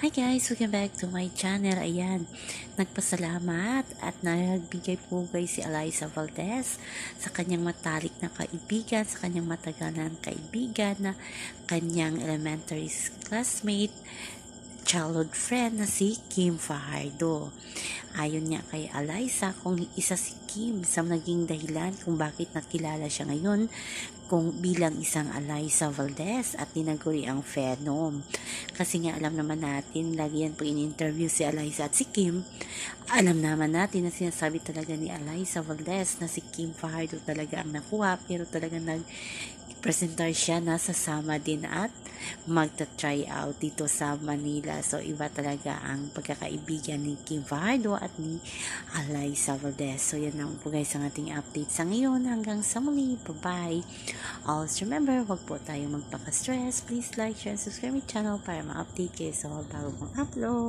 Hi guys, welcome back to my channel. Ayan, nagpasalamat at nagbigay pugay si Eliza Valdez sa kanyang matalik na kaibigan, sa kanyang matagalan kaibigan na kanyang elementary classmate, childhood friend na si Kim Fajardo. Ayon niya kay Eliza kung isa si Kim sa naging dahilan kung bakit nakilala siya ngayon kung bilang isang Eliza Valdez at tinaguri ang Phenom. Kasi nga alam naman natin, lagi yan pag in-interview si Eliza at si Kim, alam naman natin na sinasabi talaga ni Eliza Valdez na si Kim Fajardo talaga ang nakuha pero talaga nag presentar siya na sasama din at magta-try out dito sa Manila. So, iba talaga ang pagkakaibigan ni Kim Fajardo at ni Eliza Valdez. So, yan lang po guys ang ating update sa ngayon. Hanggang sa muli. Bye-bye. Always remember, wag po tayo magpaka-stress. Please like, share, and subscribe my channel para ma-update kayo sa mga bago kong upload.